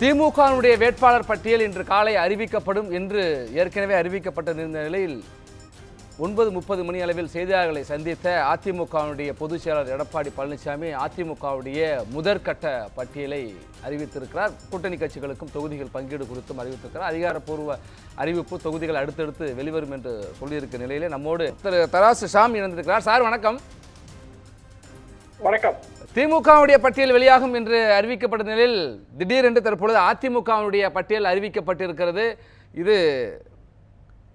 திமுகவினுடைய வேட்பாளர் பட்டியல் இன்று காலை அறிவிக்கப்படும் என்று ஏற்கனவே அறிவிக்கப்பட்டிருந்த நிலையில் ஒன்பது முப்பது மணி அளவில் செய்தியாளர்களை சந்தித்த அதிமுகவினுடைய பொதுச் செயலாளர் எடப்பாடி பழனிசாமி அதிமுகவுடைய முதற்கட்ட பட்டியலை அறிவித்திருக்கிறார். கூட்டணி கட்சிகளுக்கும் தொகுதிகள் பங்கீடு குறித்தும் அறிவித்திருக்கிறார். அதிகாரப்பூர்வ அறிவிப்பு தொகுதிகள் அடுத்தடுத்து வெளிவரும் என்று சொல்லியிருக்க நிலையிலே நம்மோடு திரு தராசு ஷாம் இணைந்திருக்கிறார். சார் வணக்கம். வணக்கம். திமுகவுடைய பட்டியல் வெளியாகும் என்று அறிவிக்கப்பட்ட நிலையில் திடீரென்று தற்பொழுது அதிமுகவுடைய பட்டியல் அறிவிக்கப்பட்டிருக்கிறது. இது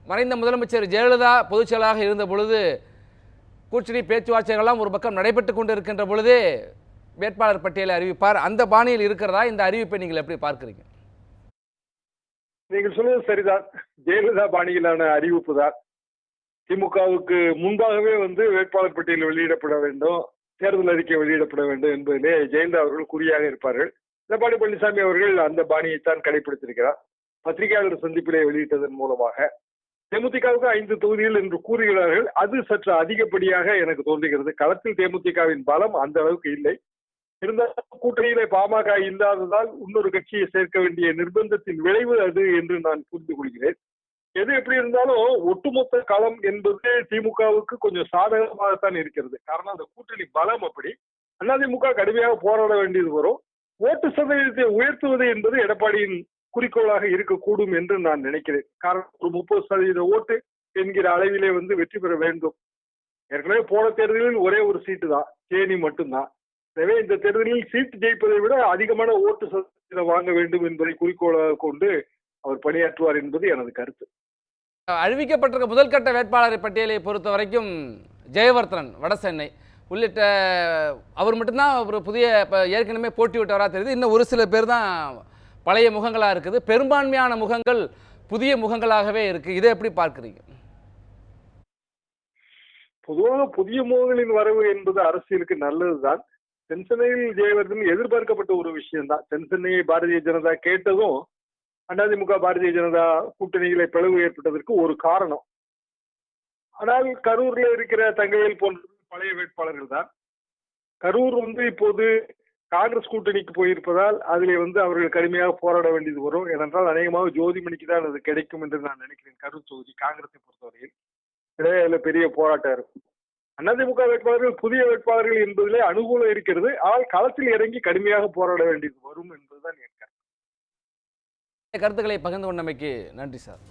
மறைந்த முதலமைச்சர் ஜெயலலிதா பொதுச் செயலாளராக இருந்த பொழுது கூட்டணி பேச்சுவார்த்தைகள்லாம் ஒரு பக்கம் நடைபெற்று கொண்டு இருக்கின்ற பொழுதே வேட்பாளர் பட்டியலை அறிவிப்பார். அந்த பாணியில் இருக்கிறதா? இந்த அறிவிப்பை நீங்கள் எப்படி பார்க்குறீங்க? நீங்கள் சொல்வது சரிதான். ஜெயலலிதா பாணியிலான அறிவிப்பு தான். திமுகவுக்கு முன்பாகவே வந்து வேட்பாளர் பட்டியல் வெளியிடப்பட வேண்டும். தேர்தல் அறிக்கை வெளியிடப்பட வேண்டும் என்பதிலே ஜெயலலிதா அவர்கள் குறியாக இருப்பார்கள். எடப்பாடி பழனிசாமி அவர்கள் அந்த பாணியைத்தான் கடைபிடித்திருக்கிறார். பத்திரிகையாளர் சந்திப்பிலே வெளியிட்டதன் மூலமாக. தேமுதிகவுக்கு ஐந்து தொகுதிகள் என்று கூறுகிறார்கள். அது சற்று அதிகப்படியாக எனக்கு தோன்றுகிறது. களத்தில் தேமுதிகவின் பலம் அந்த அளவுக்கு இல்லை. இருந்தாலும் கூட்டணியிலே பாமக இல்லாததால் இன்னொரு கட்சியை சேர்க்க வேண்டிய நிர்பந்தத்தின் விளைவு அது என்று நான் புரிந்து கொள்கிறேன் எது எப்படி இருந்தாலும் ஒட்டுமொத்த களம் என்பது திமுகவுக்கு கொஞ்சம் சாதகமாகத்தான் இருக்கிறது. காரணம் அந்த கூட்டணி பலம் அப்படி. அதிமுக கடுமையாக போராட வேண்டியது வரும். ஓட்டு சதவீதத்தை உயர்த்துவது என்பது எடப்பாடியின் குறிக்கோளாக இருக்கக்கூடும் என்று நான் நினைக்கிறேன். காரணம் ஒரு முப்பது சதவீத ஓட்டு என்கிற அளவிலே வந்து வெற்றி பெற வேண்டும். ஏற்கனவே போன தேர்தலில் ஒரே ஒரு சீட்டு தான். தேனி மட்டும்தான். எனவே இந்த தேர்தலில் சீட்டு ஜெயிப்பதை விட அதிகமான ஓட்டு சதவீதம் வாங்க வேண்டும் என்பதை குறிக்கோளாக கொண்டு அவர் பணியாற்றுவார் என்பது எனது கருத்து. அறிவிக்கப்பட்டிருக்க முதல்கட்ட வேட்பாளரை பட்டியலை பொறுத்த வரைக்கும் ஜெயவர்த்தனன் வடசென்னை உள்ளிட்ட அவர் மட்டும்தான் ஒரு புதிய இப்போ ஏற்கனவே போட்டி விட்டவராக தெரியுது. இன்னும் ஒரு சில பேர் தான் பழைய முகங்களாக இருக்குது. பெரும்பான்மையான முகங்கள் புதிய முகங்களாகவே இருக்குது இதை எப்படி பார்க்குறீங்க? பொதுவாக புதிய முகங்களின் வரவு என்பது அரசியலுக்கு நல்லதுதான். தென்சென்னையில் ஜெயவர்தன் எதிர்பார்க்கப்பட்ட ஒரு விஷயம்தான். தென்சென்னையை பாரதிய ஜனதா கேட்டதும் அதிமுக பாரதிய ஜனதா கூட்டணிகளை பிளவு ஏற்பட்டதற்கு ஒரு காரணம். ஆனால் கரூர்ல இருக்கிற தங்கவேல் போன்ற பழைய வேட்பாளர்கள் தான். கரூர் வந்து இப்போது காங்கிரஸ் கூட்டணிக்கு போயிருப்பதால் அதிலே வந்து அவர்கள் கடுமையாக போராட வேண்டியது வரும். ஏனென்றால் அநேகமாக ஜோதிமணிக்கு தான் அது கிடைக்கும் என்று நான் நினைக்கிறேன். கரூர் தொகுதி காங்கிரஸை பொறுத்தவரையில். இடையே அதில் பெரிய போராட்டம் இருக்கும். அதிமுக வேட்பாளர்கள் புதிய வேட்பாளர்கள் என்பதிலே அனுகூலம் இருக்கிறது. ஆனால் களத்தில் இறங்கி கடுமையாக போராட வேண்டியது வரும் என்பதுதான் கருத்துக்களை பகிர்ந்து கொண்டமைக்கு நன்றி சார்.